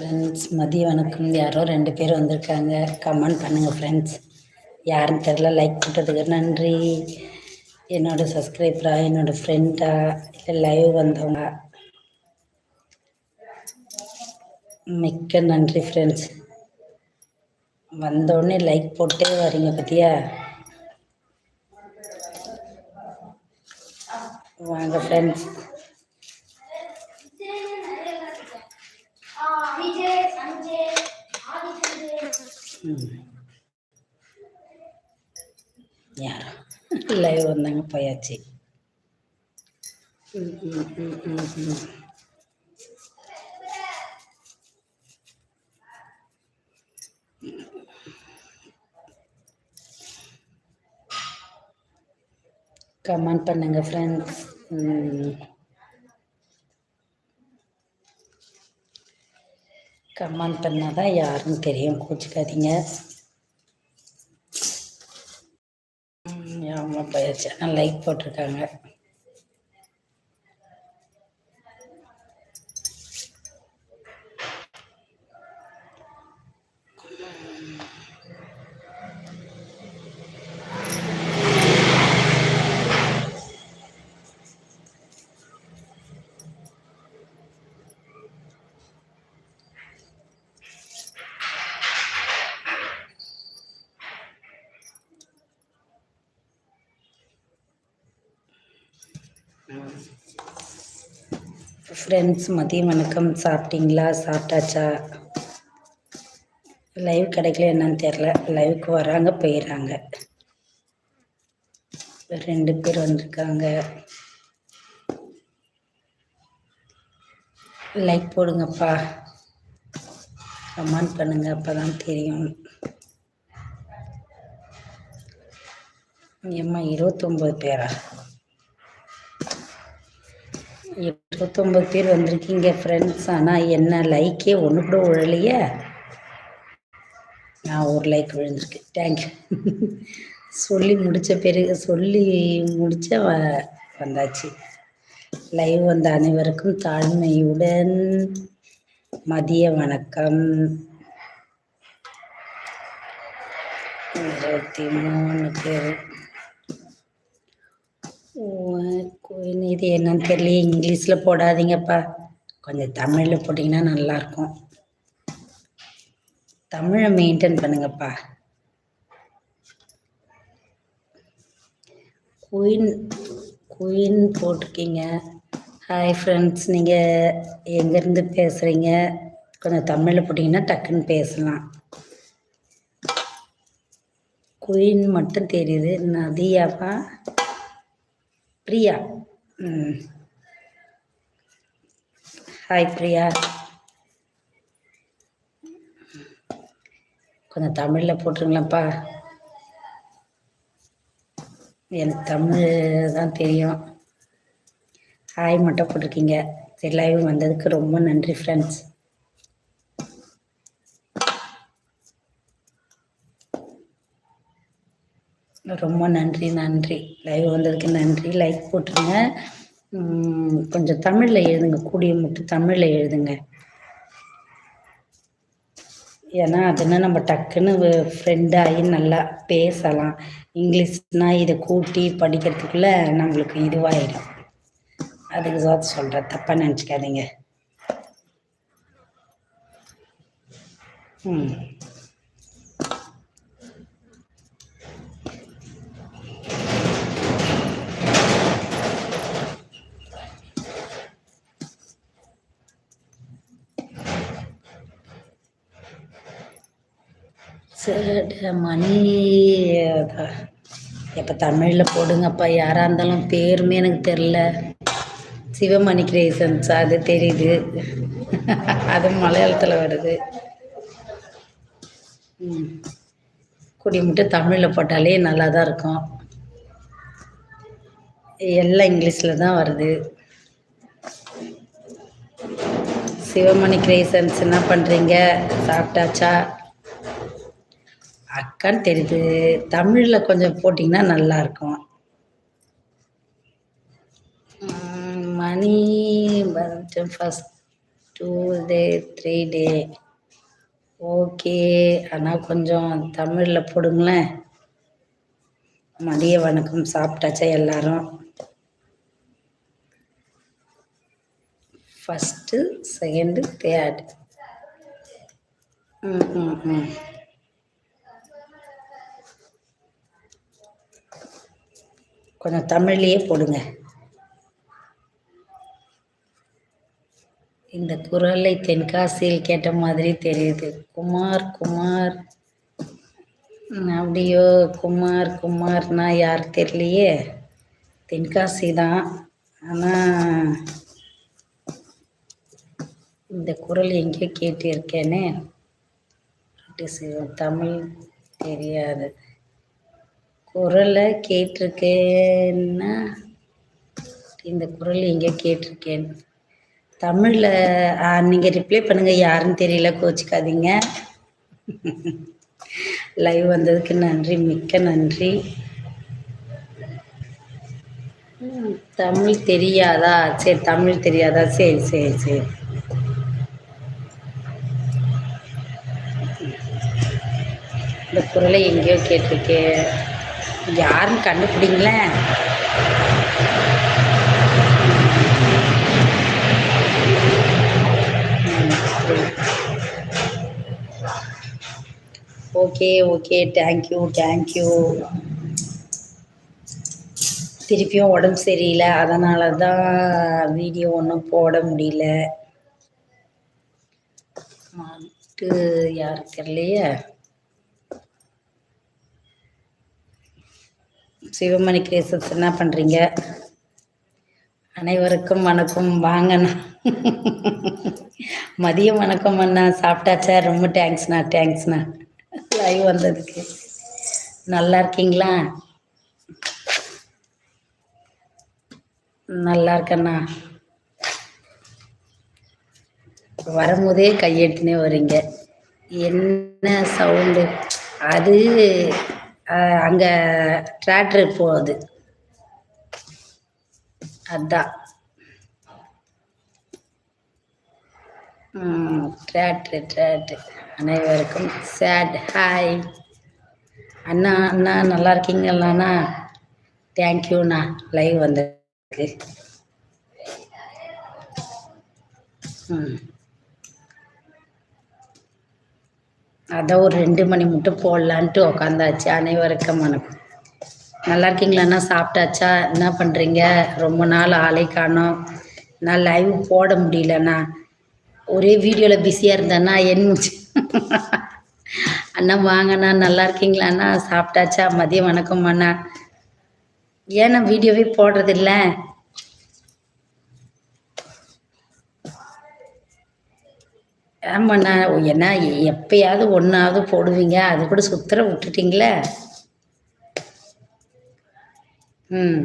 Friends மதிய வணக்கம். யாரோ ரெண்டு பேர் வந்திருக்காங்க. கமெண்ட் பண்ணுங்கள் ஃப்ரெண்ட்ஸ் யாருன்னு தெரில லைக் போட்டதுக்கு நன்றி. என்னோட சப்ஸ்கிரைபரா என்னோட ஃப்ரெண்டா இல்லை லைவ் வந்தவங்க மிக்க நன்றி ஃப்ரெண்ட்ஸ் வந்தோடனே லைக் போட்டே வரீங்க பத்தியா? வாங்க ஃப்ரெண்ட்ஸ் யாரோ? லைவ் வந்தாங்க போயாச்சு. கமெண்ட் பண்ணுங்க ஃப்ரெண்ட்ஸ் கமெண்ட் பண்ணால் தான் யாருன்னு தெரியும். கோச்சிக்காதீங்க. ம், ஆமாம் லைக் போட்டிருக்காங்க. ஃப்ரெண்ட்ஸ் மதிய வணக்கம். சாப்பிட்டீங்களா? சாப்பிட்டாச்சா? லைவ் கிடைக்கல என்னன்னு தெரில லைவுக்கு வராங்க போயிடுறாங்க. ரெண்டு பேர் வந்திருக்காங்க. லைக் போடுங்கப்பா. கமெண்ட் பண்ணுங்க அப்போ தான் தெரியும். ஏம்மா இருபத்தொம்போது பேரா? இருபத்தொம்பது பேர் வந்திருக்கீங்க ஃப்ரெண்ட்ஸ் ஆனால் என்ன லைக்கே ஒன்று கூட விழலையே. நான் ஒரு லைக் விழுந்திருக்கேன். தேங்க்யூ சொல்லி முடித்த பிறகு சொல்லி முடித்த வ வந்தாச்சு. லைவ் வந்த அனைவருக்கும் தாழ்மையுடன் மதிய வணக்கம். இருபத்தி மூணு பேர். இது என்னன்னு தெரியல இங்கிலீஷில் போடாதீங்கப்பா. கொஞ்சம் தமிழில் போட்டிங்கன்னா நல்லாயிருக்கும். தமிழை மெயின்டைன் பண்ணுங்கப்பா. குயின் குயின் போட்டிருக்கீங்க. ஹாய் ஃப்ரெண்ட்ஸ் நீங்கள் எங்கேருந்து பேசுகிறீங்க கொஞ்சம் தமிழில் போட்டிங்கன்னா டக்குன்னு பேசலாம். குயின் மட்டும் தெரியுது. நதியாப்பா. பிரியா. ம். ஹாய் பிரியா. கொஞ்சம் தமிழில் போட்டுருங்களேன்ப்பா எனக்கு தமிழ் தான் தெரியும். ஹாய் மட்டும் போட்டிருக்கீங்க. சரி லைவ் வந்ததுக்கு ரொம்ப நன்றி ஃப்ரெண்ட்ஸ் ரொம்ப நன்றி நன்றி. லைவ் வந்ததுக்கு நன்றி. லைக் போட்டுருங்க. கொஞ்சம் தமிழில் எழுதுங்க. கூடிய மட்டும் தமிழில் எழுதுங்க. ஏன்னா அதுனா நம்ம டக்குன்னு ஃப்ரெண்டாகி நல்லா பேசலாம். இங்கிலீஷ்னால் இதை கூட்டி படிக்கிறதுக்குள்ள நம்மளுக்கு இதுவாயிடும். அதுக்கு தான் சொல்கிறேன் தப்பாக நினச்சிக்காதீங்க. ம். சேட மணி இப்போ தமிழில் போடுங்கப்பா. யாராக இருந்தாலும் பேருமே எனக்கு தெரில சிவமணி கிரேசன்ஸ் அது தெரியுது. அது மலையாளத்தில் வருது. குடிமுட்டு தமிழில் போட்டாலே நல்லா தான் இருக்கும். எல்லாம் இங்கிலீஷில் தான் வருது. சிவமணி கிரேசன்ஸ் என்ன பண்ணுறீங்க சாப்பிட்டாச்சா? அக்கான்னு தெரியுது. தமிழில் கொஞ்சம் போட்டிங்கன்னா நல்லாயிருக்கும். மணி first two day three day okay ஆனால் கொஞ்சம் தமிழில் போடுங்களேன். மதிய வணக்கம் சாப்பிட்டாச்சா எல்லாரும்? ஃபஸ்ட்டு செகண்டு தேர்ட் ம் ம் ம். கொஞ்சம் தமிழ்லேயே போடுங்க. இந்த குரலை தென்காசியில் கேட்ட மாதிரி தெரியுது. குமார் குமார். அப்படியோ குமார் குமார்னா யார் தெரியலையே? தென்காசி தான். ஆனால் இந்த குரல் எங்கேயோ கேட்டிருக்கேனே. தமிழ் தெரியாது. குரலை கேட்டிருக்கேன்னா இந்த குரல் எங்கேயோ கேட்டிருக்கேன்? தமிழில் நீங்கள் ரிப்ளை பண்ணுங்கள் யாருன்னு தெரியல கோச்சிக்காதீங்க. லைவ் வந்ததுக்கு நன்றி மிக்க நன்றி. தமிழ் தெரியாதா? சரி தமிழ் தெரியாதா? சரி சரி சரி. இந்த குரலை எங்கேயோ கேட்டிருக்கேன். யாருன்னு கண்டுபிடிங்களேன் okay okay. Thank you thank you திருப்பியும் உடம்பு சரியில்லை. அதனால தான் வீடியோ ஒன்றும் போட முடியல. மாட்டு யாரு சிவமணி கிரேசஸ் என்ன பண்ணுறீங்க அனைவருக்கும் வணக்கம். வாங்கண்ணா மதியம் வணக்கம் அண்ணா. சாப்பிட்டாச்சா? ரொம்ப தேங்க்ஸ்ண்ணா தேங்க்ஸ்ண்ணா லைவ் வந்ததுக்கு. நல்லா இருக்கீங்களா? நல்லா இருக்கண்ணா. வரும்போதே கையெட்டுனே வரீங்க என்ன சவுண்டு அது அங்க டிராக்டர் போகுது. அதான். டிராக்டர் டிராக்டர் அனைவருக்கும் சேட் ஹாய் அண்ணா அண்ணா நல்லா இருக்கீங்களாண்ணா தேங்க்யூண்ணா லைவ் வந்ததுக்கு ம். அதான் ஒரு ரெண்டு மணி மட்டும் போடலான்ட்டு உக்காந்தாச்சு. அனைவருக்கும் வணக்கம். நல்லா இருக்கீங்களாண்ணா சாப்பிட்டாச்சா? என்ன பண்ணுறீங்க ரொம்ப நாள் ஆளை காணோம். நான் லைவ் போட முடியலண்ணா ஒரே வீடியோவில் பிஸியாக இருந்தேன்னா என் முடிச்சு அண்ணா வாங்கண்ணா நல்லா இருக்கீங்களாண்ணா சாப்பிட்டாச்சா? மதியம் வணக்கம் அண்ணா. ஏன்னா வீடியோவே போடுறதில்ல? ஆமாண்ணா ஏன்னா எப்பயாவது ஒன்றாவது போடுவீங்க. அது கூட சுத்தர விட்டுட்டீங்களே? ம்.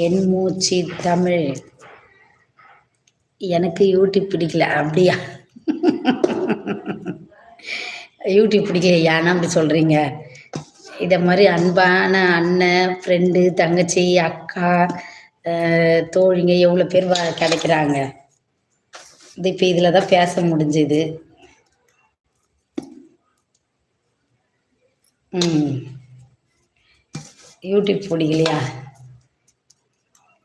என் மூச்சு தமிழ். எனக்கு யூடியூப் பிடிக்கல அப்படியா? யூடியூப் பிடிக்கல ஏன்னா அப்படி சொல்கிறீங்க இதை மாதிரி அன்பான அண்ணன் ஃப்ரெண்டு தங்கச்சி அக்கா தோழிங்க எவ்வளோ பேர் வ கிடைக்கிறாங்க? இது இப்போ இதில் தான் பேச முடிஞ்சுது. ம். யூடியூப் பிடிக்கலையா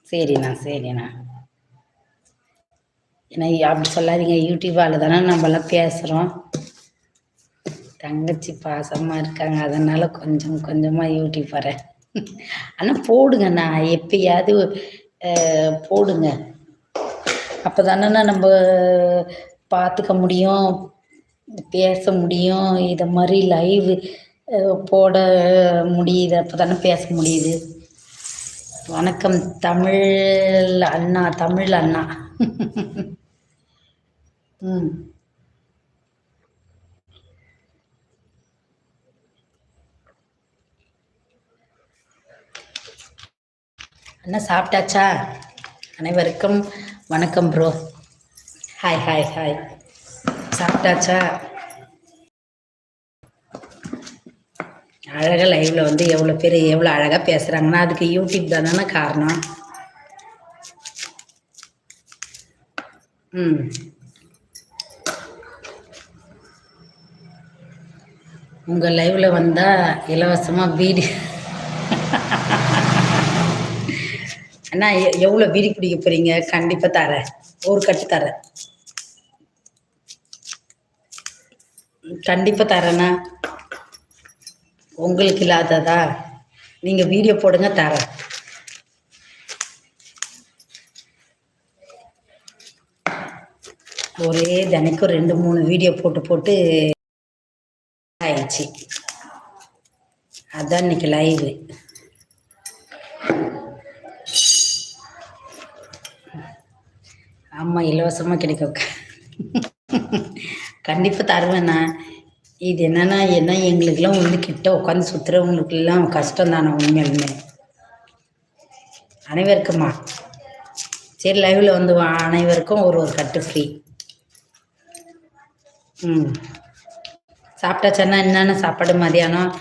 சரிண்ணா சரிண்ணா. ஏன்னா அப்படி சொல்லாதீங்க. யூடியூப்பால் தானே நம்மளாம் பேசுகிறோம் தங்கச்சி பாசமாக இருக்காங்க. அதனால் கொஞ்சம் கொஞ்சமாக யூடியூப் வரேன் ஆனால் போடுங்கண்ணா எப்பயாவது போடுங்க. அப்போ தானேண்ணா நம்ம பார்த்துக்க முடியும் பேச முடியும் இதை மாதிரி லைவ் போட முடியுது அப்போ தானே பேச முடியுது. வணக்கம் தமிழ் அண்ணா தமிழ் அண்ணா. ம். அண்ணா சாப்பிட்டாச்சா? அனைவருக்கும் வணக்கம் ப்ரோ ஹாய் ஹாய் ஹாய் சாப்பிட்டாச்சா? அழகாக லைவில் வந்து எவ்வளோ பேர் எவ்வளோ அழகாக பேசுகிறாங்கன்னா அதுக்கு யூடியூப் தானே காரணம். ம். உங்கள் லைவில் வந்தால் இலவசமாக வீடியோ அண்ணா எ- எவ்வளோ வீடு பிடிக்க போறீங்க? கண்டிப்பாக தரேன். ஒரு கட்டு தரேன். கண்டிப்பாக தரேண்ணா உங்களுக்கு இல்லாததா? நீங்கள் வீடியோ போடுங்க தரேன். ஒரே தினைக்கும் ரெண்டு மூணு வீடியோ போட்டு போட்டு ஆயிடுச்சு. அதான் இன்னைக்கு லைவு ஆமாம் இலவசமாக கிடைக்கும். கண்டிப்பாக தருவேண்ணா. இது என்னன்னா என்ன எங்களுக்கெல்லாம் வந்து கிட்ட உட்காந்து சுற்றுறவங்களுக்குலாம் கஷ்டம் தானே உண்மையிலுமே. அனைவருக்குமா சரி லைவில் வந்து வா. அனைவருக்கும் ஒரு ஒரு கட்டு ஃப்ரீ ம். சாப்பிட்டாச்சன்னா என்னென்ன சாப்பாடு மதியானம்?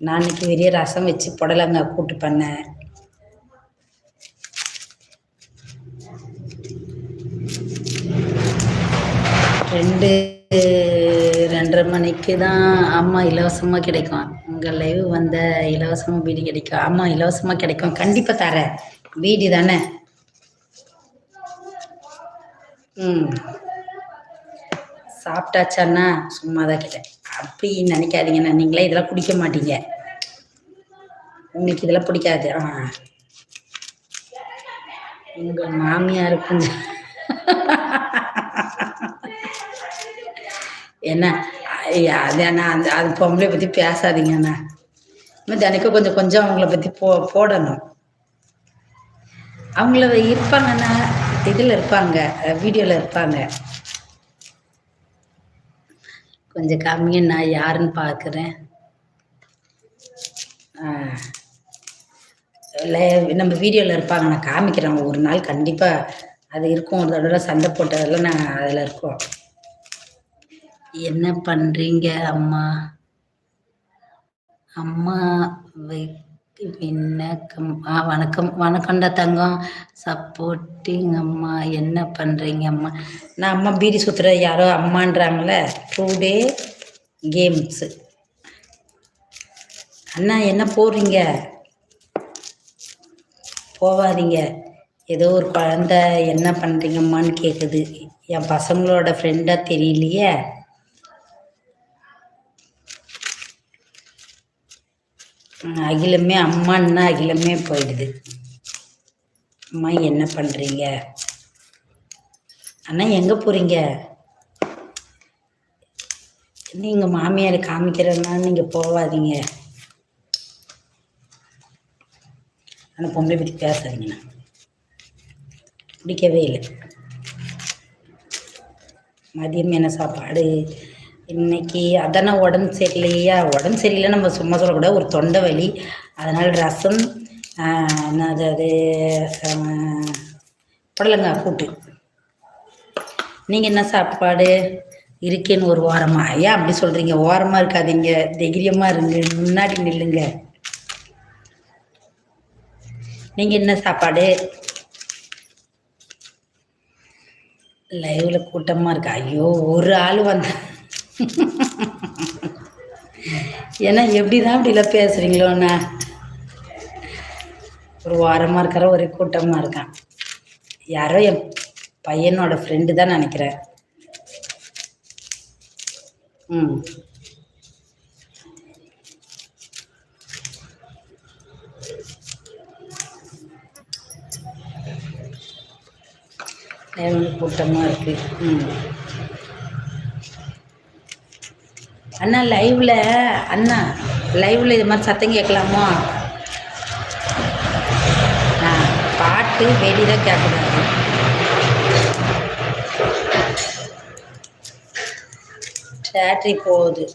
நான் இன்னைக்கு வெறிய ரசம் வச்சு புடலங்காய் கூட்டு பண்ணேன். ரெண்டு ரெண்டரை மணிக்கு தான் அம்மா இலவசமாக கிடைக்கும். உங்கள் லைவ் வந்த இலவசமாக வீடு கிடைக்கும். ஆமா இலவசமாக கிடைக்கும். கண்டிப்பாக தரேன். வீடு தானே? ம். சாப்பிட்டாச்சாண்ணா சும்மா தான் கேட்டேன். அப்படி நினைக்காதீங்கண்ணா நீங்களே இதெல்லாம் குடிக்க மாட்டீங்க. உங்களுக்கு இதெல்லாம் பிடிக்காது. ஆ. உங்கள் மாமியார் கொஞ்சம் என்ன? அது அண்ணா அந்த அது பொம்பளை பற்றி பேசாதீங்கண்ணா இன்னும் தினைக்கும் கொஞ்சம் கொஞ்சம் அவங்கள பற்றி போ போடணும். அவங்கள இருப்பாங்கண்ணா இதில் இருப்பாங்க வீடியோவில் இருப்பாங்க. கொஞ்சம் கம்மிங்க நான் யாருன்னு பார்க்குறேன். நம்ம வீடியோவில் இருப்பாங்க நான் காமிக்கிறேன். ஒரு நாள் கண்டிப்பாக அது இருக்கும். ஒரு தடவை சண்டை போட்டதெல்லாம் நான் அதில் இருக்கோம். என்ன பண்ணுறீங்க அம்மா? அம்மா வணக்கம் ஆ வணக்கம். வணக்கம்டா தங்கம். சப்போர்ட்டிங் அம்மா. என்ன பண்ணுறீங்க அம்மா? நான் அம்மா பீடி சுற்றுற யாரோ அம்மான்றாங்களே. டூ டே கேம்ஸு அண்ணா என்ன போடுறீங்க? போகாதீங்க ஏதோ ஒரு குழந்த என்ன பண்ணுறீங்கம்மான்னு கேட்குது என் பசங்களோட ஃப்ரெண்டாக தெரியலையே. அகிலமே அம்மான்னா அகிலமே போயிடுது. அம்மா என்ன பண்ணுறீங்க அண்ணா எங்கே போகிறீங்க நீங்கள் மாமியார் காமிக்கிறதுனால நீங்கள் போகாதீங்க ஆனால் பொம்பளை பற்றி பேசாதீங்கண்ணா பிடிக்கவே இல்லை. மதியம் என்ன சாப்பாடு? இன்னைக்கு அதானே உடம்பு சரியில்லையா? உடம்பு சரியில்லை நம்ம சும்மா சொல்லக்கூடாது. ஒரு தொண்டை வலி அதனால் ரசம் என்னது அது புடலங்காய் கூட்டு. நீங்கள் என்ன சாப்பாடு? இருக்கேன்னு ஒரு ஓரமாக ஏன் அப்படி சொல்கிறீங்க ஓரமாக இருக்காதீங்க. தைரியமாக இருங்க. முன்னாடி நில்லுங்க. நீங்கள் என்ன சாப்பாடு? லைவில் கூட்டமாக இருக்கு? ஐயோ ஒரு ஆள் வந்தால் ஏன்னா எப்படி தான் இப்படிலாம் பேசுகிறீங்களோண்ணா ஒரு வாரமாக இருக்கிற ஒரே கூட்டமாக இருக்கான். யாரோ என் பையனோட ஃப்ரெண்டு தான் நினைக்கிறேன். ம். கூட்டமாக இருக்குது ம். அண்ணா லைவ்ல அண்ணா லைவ்ல இது மாதிரி சத்தம் கேட்கலாமா? ஆ பாட்டு தான் கேட்கக்கூடாது. பேட்டரி போகுது.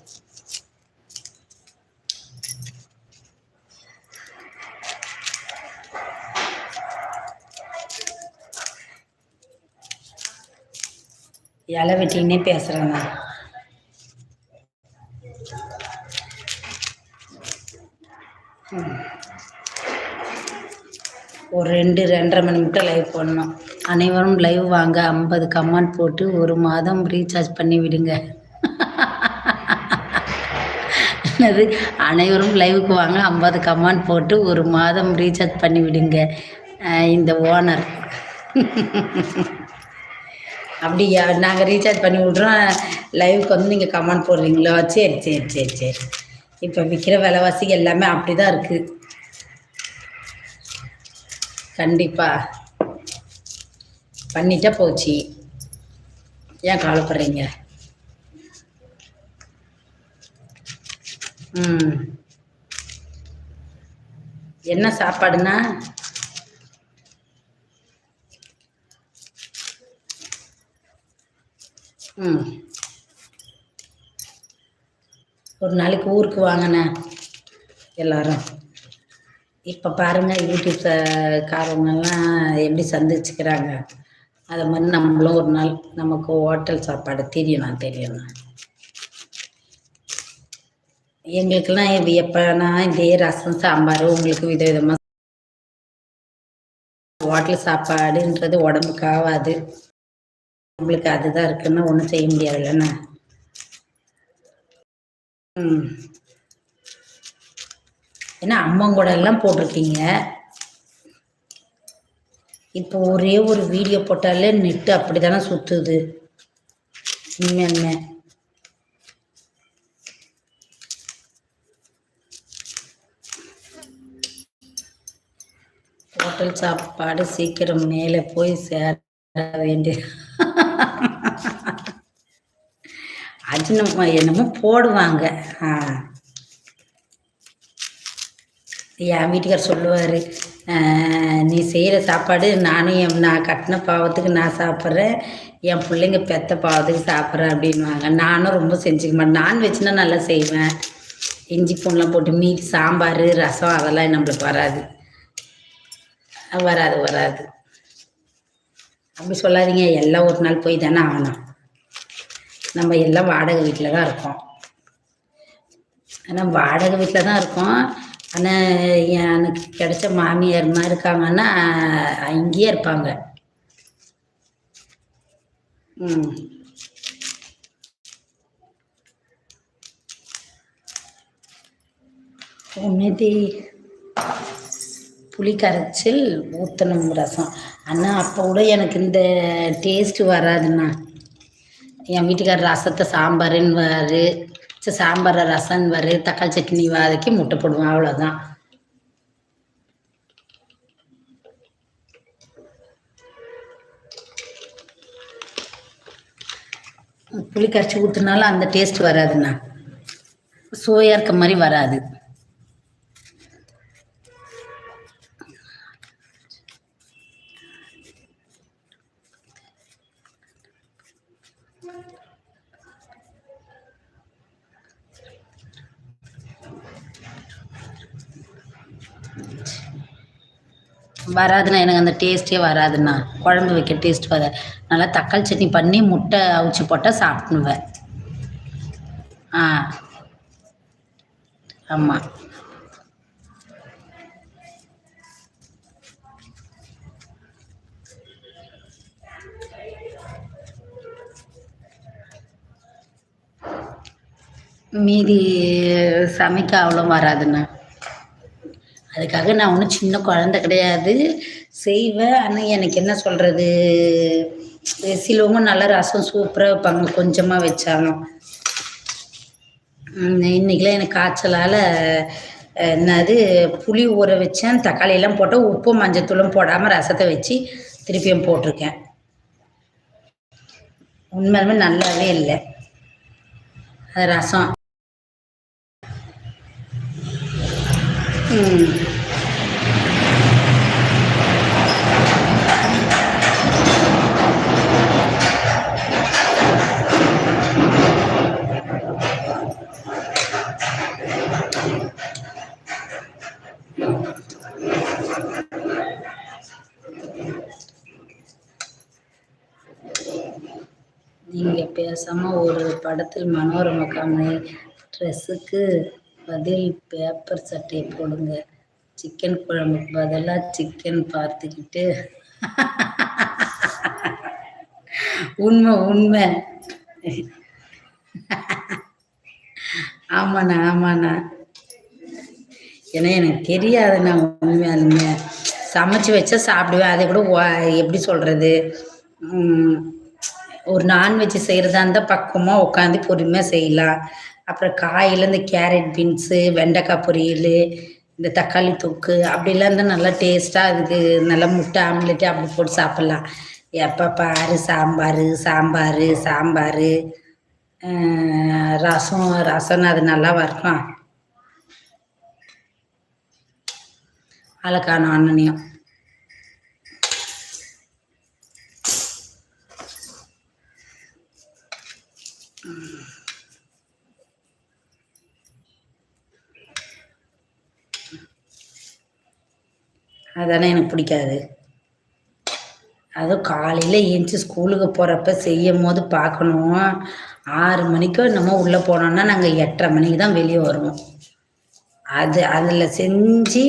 இலை வெட்டின்னே பேசுகிறேன் நான். ஒரு ரெண்டு ரெண்டரை மணி மட்டும் லைவ் போடணும். அனைவரும் லைவ் வாங்க. ஐம்பது கமெண்ட் போட்டு ஒரு மாதம் ரீசார்ஜ் பண்ணி விடுங்க. என்னது? அனைவரும் லைவுக்கு வாங்க. ஐம்பது கமெண்ட் போட்டு ஒரு மாதம் ரீசார்ஜ் பண்ணி விடுங்க. இந்த ஓனர் அப்படியா? நாங்கள் ரீசார்ஜ் பண்ணி விட்றோம். லைவுக்கு வந்து நீங்கள் கமெண்ட் போடுறீங்களோ? சரி சரி சரி சரி. இப்போ விற்கிற விலைவாசி எல்லாமே அப்படி தான் இருக்குது கண்டிப்பாக பண்ணிட்டா போச்சு. ஏன் கவலைப்படுறீங்க? ம். என்ன சாப்பாடுன்னா ம். ஒரு நாளைக்கு ஊருக்கு வாங்கினேன் எல்லாரும். இப்போ பாருங்கள் யூடியூப் காரவங்கெல்லாம் எப்படி சந்திச்சுக்கிறாங்க. அதை மாதிரி நம்மளும் ஒரு நாள் நமக்கு ஹோட்டல் சாப்பாடு தெரியணும் தெரியணும் எங்களுக்கெல்லாம் இது எப்போனா இதே ரசம் சாம்பார் உங்களுக்கு விதவிதமாக ஹோட்டல் சாப்பாடுன்றது உடம்புக்கு ஆகாது நம்மளுக்கு அதுதான் இருக்குன்னா ஒன்றும் செய்ய முடியாதுல்லண்ணா ம். ஏன்னா அம்மங்கூட எல்லாம் போட்டிருக்கீங்க? இப்போ ஒரே ஒரு வீடியோ போட்டாலே நெட்டு அப்படி தானே சுற்றுது உண்மையாலுமே ஹோட்டல் சாப்பாடு சீக்கிரம் மேலே போய் சேர வேண்டிய அஜினம் என்னமோ போடுவாங்க. ஆ. என் வீட்டுக்கார் சொல்லுவார் நீ செய்கிற சாப்பாடு நானும் என் நான் கட்டின பாவத்துக்கு நான் சாப்பிட்றேன். என் பிள்ளைங்க பெத்த பாவத்துக்கு சாப்பிட்றேன் அப்படின்வாங்க நானும் ரொம்ப செஞ்சுக்க மாட்டேன். நான்வெஜ்னால் நல்லா செய்வேன். இஞ்சி பூண்டெலாம் போட்டு மீதி சாம்பார் ரசம் அதெல்லாம் நம்மளுக்கு வராது. வராது வராது. அப்படி சொல்லாதீங்க எல்லாம் ஒரு நாள் போய் தானே ஆகணும். நம்ம எல்லாம் வாடகை வீட்டில் தான் இருக்கோம். ஆனால் வாடகை வீட்டில் தான் இருக்கோம். ஆனால் எனக்கு கிடைச்ச மாமியார்மா இருக்காங்கன்னா அங்கேயே இருப்பாங்க. ம். உன்னதி. புளி கரைச்சல் ஊற்றணும் ரசம். அண்ணா அப்போ கூட எனக்கு இந்த டேஸ்ட்டு வராதுண்ணா. என் வீட்டுக்காரர் ரசத்தை சாம்பாருன்னுவார் சரி ரசம் வரு தக்காளி சட்னி வதக்கி முட்டை போடுவேன் அவ்வளோதான் புளி கரைச்சி ஊற்றுனாலும் அந்த டேஸ்ட் வராதுண்ணா. சுவையாக இருக்க மாதிரி வராது. வராதுண்ணா எனக்கு அந்த டேஸ்ட்டே வராதுண்ணா. குழம்பு வைக்க டேஸ்ட் வராது நல்லா தக்காளி சட்னி பண்ணி முட்டை அவிச்சு போட்டால் சாப்பிடுவேன். ஆ. ஆமாம் மீதி சமைக்க அவ்வளோ வராதுண்ணா. அதுக்காக நான் ஒன்றும் சின்ன குழந்த கிடையாது. செய்வேன் ஆனால் எனக்கு என்ன சொல்கிறது சிலவங்க நல்லா ரசம் சூப்பராக வைப்பாங்க. கொஞ்சமாக வச்சாலும். ம், இன்னைக்கெல்லாம் எனக்கு காய்ச்சலால் என்னது புளி ஊற வச்சேன். தக்காளியெல்லாம் போட்டால் போட்டு உப்பும் மஞ்சத்தூளும் போடாமல் ரசத்தை வச்சு திருப்பியும் போட்டிருக்கேன். உண்மையாலுமே நல்லாவே இல்லை. அது ரசம். நீங்கள் பேசாமல் ஒரு படத்தில் மனோரம காமெடி ட்ரெஸ்ஸுக்கு பதில் பேப்பர் சட்டையை போடுங்க. சிக்கன் குழம்புக்கு பதிலாக சிக்கன் பார்த்துக்கிட்டு. உண்மை உண்மை. ஆமாண்ணா ஆமாண்ணா. ஏன்னா எனக்கு தெரியாதுண்ணா உண்மையாலுமே. சமைச்சு வச்சா சாப்பிடுவேன். அதை கூட எப்படி சொல்கிறது ஒரு நான்வெஜ் செய்கிறதா இருந்தால் பக்குவமாக உட்காந்து பொறுமையாக செய்யலாம். அப்புறம் காயில் இந்த கேரட் பீன்ஸு வெண்டைக்காய் பொரியல் இந்த தக்காளி தொக்கு அப்படிலாம் இருந்தால் நல்லா டேஸ்ட்டாக அதுக்கு நல்லா முட்டை ஆம்லெட்டு அப்படி போட்டு சாப்பிட்லாம். எப்போ பாரு சாம்பார் சாம்பார் சாம்பார். ரசம் ரசம் அது நல்லா வரலாம் அழகான அண்ணனையும் அதானே எனக்கு பிடிக்காது. அதுவும் காலையில் ஏஞ்சி ஸ்கூலுக்கு போகிறப்ப செய்யும் போது பார்க்கணும். ஆறு மணிக்கோ என்னமோ உள்ளே போனோம்னா நாங்கள் எட்டரை மணிக்கு தான் வெளியே வருவோம். அது அதில் செஞ்சு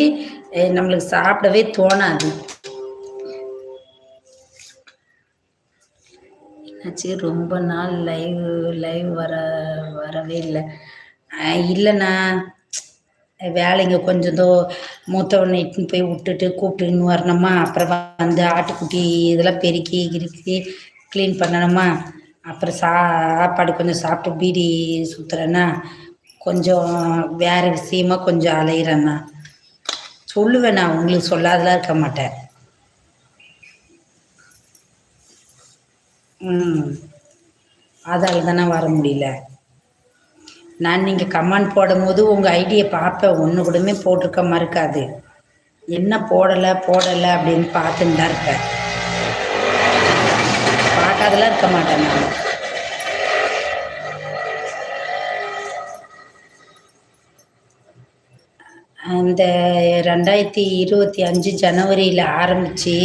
நம்மளுக்கு சாப்பிடவே தோணாது. என்னாச்சு? ரொம்ப நாள் லைவ் லைவ் வர வரவே இல்லை. இல்லைண்ணா. வேலைங்க கொஞ்சம் தோ மூத்தவனை இட்டுன்னு போய் விட்டுட்டு கூப்பிட்டுன்னு வரணுமா? அப்புறம் வந்து ஆட்டுக்குட்டி இதெல்லாம் பெருக்கி கிருக்கி க்ளீன் பண்ணணுமா? அப்புறம் சாப்பாடு கொஞ்சம் சாப்பிட்டு பீடி சுற்றுறேன்னா கொஞ்சம் வேறு விஷயமா கொஞ்சம் அலையிறேண்ணா சொல்லுவேன் நான் உங்களுக்கு சொல்லாதெல்லாம் இருக்க மாட்டேன். ம். அதால் தானே வர முடியல. நான் நீங்கள் கமெண்ட் போடும்போது உங்கள் ஐடியை பார்ப்பேன். ஒன்று கூடமே போட்டிருக்க மறுக்காது. என்ன போடலை போடலை அப்படின்னு பார்த்துன்னு தான் இருப்பேன். பார்க்காதெல்லாம் இருக்க மாட்டேன் நான். அந்த ரெண்டாயிரத்தி இருபத்தி அஞ்சு ஜனவரியில் ஆரம்பித்து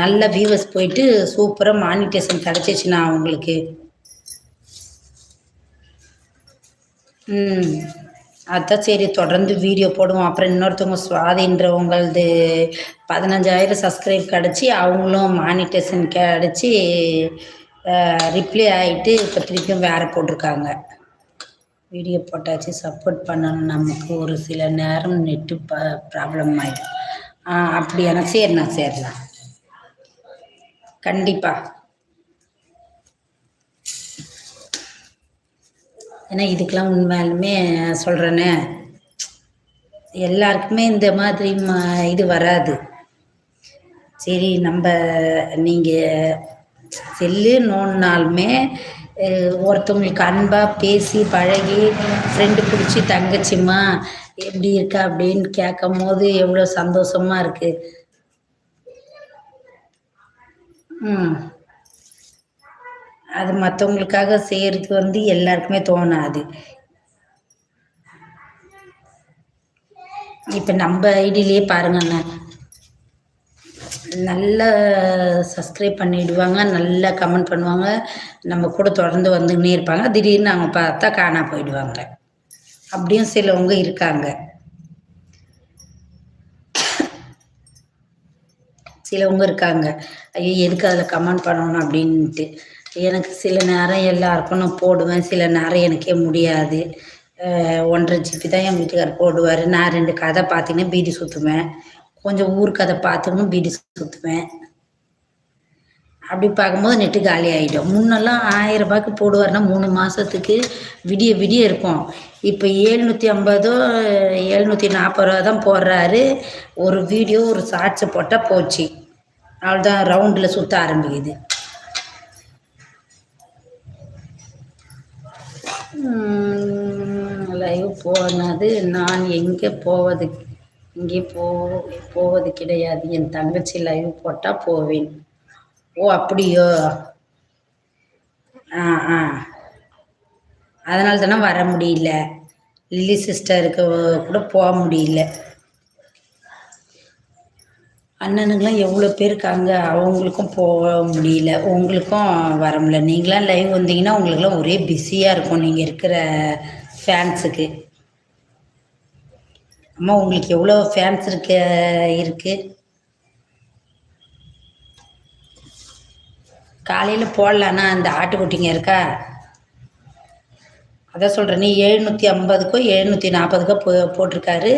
நல்ல வியூவர்ஸ் போயிட்டு சூப்பராக மானிட்டேஷன் கிடச்சிச்சுண்ணா அவங்களுக்கு. ம். அதான் சரி தொடர்ந்து வீடியோ போடுவோம். அப்புறம் இன்னொருத்தவங்க சுவாதின்றவங்களது பதினஞ்சாயிரம் சப்ஸ்கிரைப் கிடச்சி அவங்களும் மானிட்டேஷன் கிடச்சி ரிப்ளை ஆகிட்டு இப்போ திருப்பியும் வேறு போட்டிருக்காங்க. வீடியோ போட்டாச்சு சப்போர்ட் பண்ணணும். நமக்கு ஒரு சில நேரம் நெட்டு ப ப்ராப்ளம் ஆகிடும் ஆ அப்படியாண்ணா சரிண்ணா சரிண்ணா கண்டிப்பாக ஏன்னா இதுக்கெலாம் உண்மையாலுமே சொல்கிறேனே எல்லாருக்குமே இந்த மாதிரி ம இது வராது. சரி நம்ம நீங்கள் செல்லு நோண்டினாலுமே ஒருத்தவங்களுக்கு அன்பாக பேசி பழகி ஃப்ரெண்டு பிடிச்சி தங்கச்சிம்மா எப்படி இருக்கா அப்படின்னு கேட்கும் போது எவ்வளோ சந்தோஷமா இருக்கு. ம். அது மற்றவங்களுக்காக செய்கிறது வந்து எல்லாருக்குமே தோணாது. இப்போ நம்ம ஐடியிலேயே பாருங்கண்ணா நல்லா சப்ஸ்கிரைப் பண்ணிவிடுவாங்க நல்லா கமெண்ட் பண்ணுவாங்க நம்ம கூட தொடர்ந்து வந்துன்னே இருப்பாங்க. திடீர்னு அவங்க பார்த்தா காணா போயிடுவாங்க. அப்படியும் சிலவங்க இருக்காங்க. சிலவங்க இருக்காங்க. ஐயோ எதுக்கு அதில் கமெண்ட் பண்ணணும் அப்படின்ட்டு. எனக்கு சில நேரம் எல்லா நான் போடுவேன். சில நேரம் எனக்கே முடியாது. ஒன்றரை ஜிபி தான் என் வீட்டுக்கார் போடுவார். நான் ரெண்டு கதை பார்த்தீங்கன்னா பீடி சுற்றுவேன் கொஞ்சம் ஊர் கதை பார்த்துக்கணும் பீடி சுற்றுவேன் அப்படி பார்க்கும்போது நெட்டு காலி ஆகிடும் முன்னெல்லாம் ஆயிரம் ரூபாய்க்கு போடுவார்னா மூணு மாதத்துக்கு விடிய விடிய இருக்கும். இப்போ ஏழ்நூற்றி ஐம்பதோ ஏழ்நூற்றி நாற்பது ரூபா தான் போடுறாரு. ஒரு வீடியோ ஒரு ஷார்ட்ஸை போட்டால் போச்சு. அவ்வளோதான் ரவுண்டில் சுற்ற ஆரம்பிக்குது. லைவ் போனது நான் எங்கே போவது இங்கே போ போவது கிடையாது. என் தங்கச்சி லைவ் போட்டால் போவேன். ஓ அப்படியோ? ஆ ஆ. அதனால தானே வர முடியல. லில்லி சிஸ்டருக்கு கூட போக முடியல. அண்ணனுங்களாம் எவ்வளோ பேர் இருக்காங்க அவங்களுக்கும் போக முடியல உங்களுக்கும் வர முடியல. நீங்களாம் லைவ் வந்தீங்கன்னா உங்களுக்குலாம் ஒரே பிஸியாக இருக்கும் நீங்கள் இருக்கிற ஃபேன்ஸுக்கு அம்மா உங்களுக்கு எவ்வளோ ஃபேன்ஸ் இருக்க இருக்கு? காலையில் போடலான்னா அந்த ஆட்டுக்குட்டிங்க இருக்கா? அதான் சொல்கிறேன் நீ எழுநூற்றி ஐம்பதுக்கோ எழுநூற்றி நாற்பதுக்கோ போ போட்டிருக்காரு.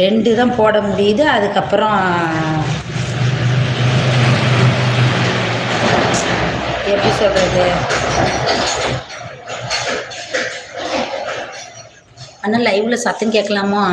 ரெண்டு தான் போட முடியுது. அதுக்கப்புறம் எப்படி சொல்கிறது அண்ணா லைவில் சத்தம் கேட்கலாமா?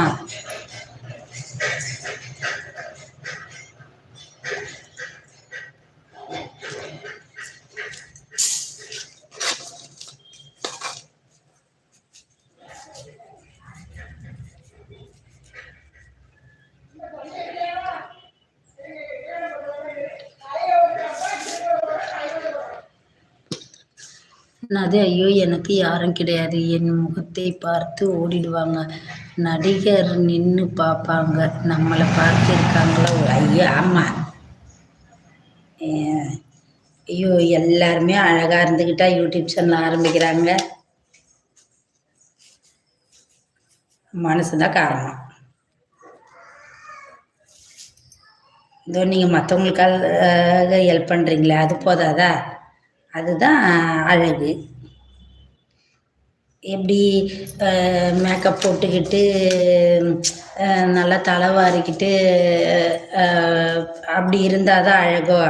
அது ஐயோ எனக்கு யாரும் கிடையாது. என் முகத்தை பார்த்து ஓடிடுவாங்க. நடிகர் நின்று பார்ப்பாங்க. நம்மளை பார்த்துருக்காங்களோ? ஐயோ ஆமாம் ஐயோ எல்லாருமே அழகாக இருந்துக்கிட்டா யூடியூப் சேனல் ஆரம்பிக்கிறாங்க. மனசு தான் காரணம். இதோ நீங்கள் மற்றவங்களுக்காக ஹெல்ப் பண்ணுறீங்களே அது போதாதா? அதுதான் அழகு. எப்படி மேக்கப் போட்டுக்கிட்டு நல்லா தலை வாரிக்கிட்டு அப்படி இருந்தால் தான் அழகோ?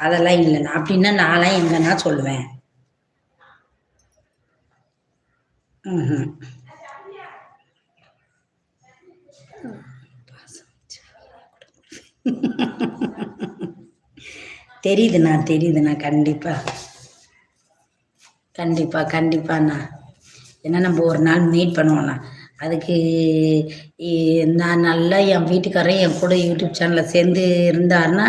அதெல்லாம் இல்லைண்ணா அப்படின்னா நான்லாம் எங்கன்னா சொல்லுவேன். ம் தெரியுதுண்ணா தெரியுதுண்ணா கண்டிப்பாக கண்டிப்பாக கண்டிப்பாண்ணா. ஏன்னா நம்ம ஒரு நாள் மீட் பண்ணுவோம்ண்ணா. அதுக்கு நான் நல்லா என் வீட்டுக்காரரும் என் கூட யூடியூப் சேனலில் சேர்ந்து இருந்தாருன்னா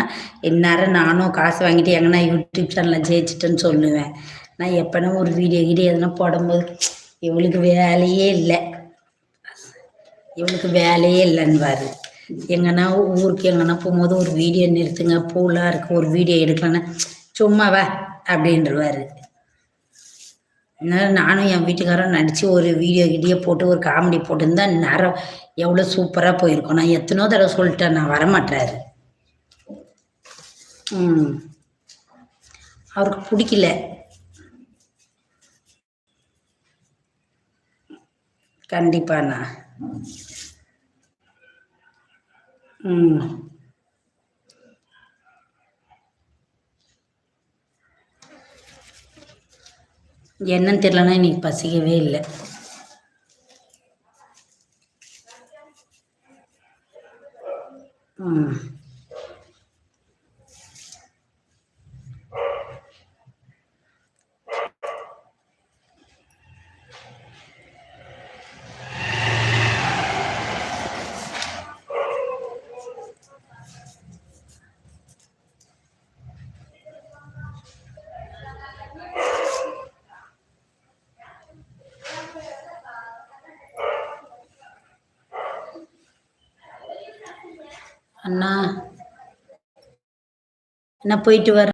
இந்நேரம் நானும் காசு வாங்கிட்டு எங்கன்னா யூடியூப் சேனலில் ஜெயிச்சிட்டேன்னு சொல்லுவேன். நான் எப்போனா ஒரு வீடியோ கீடியோ எதுனா போடும்போது இவளுக்கு வேலையே இல்லை. இவளுக்கு வேலையே இல்லைன்னுவார். எங்கன்னா ஊருக்கு எங்கன்னா போகும்போது ஒரு வீடியோ நிறுத்துங்க பூலாக இருக்குது ஒரு வீடியோ எடுக்கலன்னா சும்மாவா அப்படின்றவாரு. அதனால் நானும் என் வீட்டுக்காரரும் நடித்து ஒரு வீடியோ கிடியோ போட்டு ஒரு காமெடி போட்டுருந்தா நேரம் எவ்வளோ சூப்பராக போயிருக்கோம். நான் எத்தனோ தடவை சொல்லிட்டேன் நான் வரமாட்டாரு ம். அவருக்கு பிடிக்கல. கண்டிப்பாண்ணா ம். என்னன்னு தெரியலன்னா இன்னைக்கு பசிக்கவே இல்லை. ம். நான் போயிட்டு வரேன்.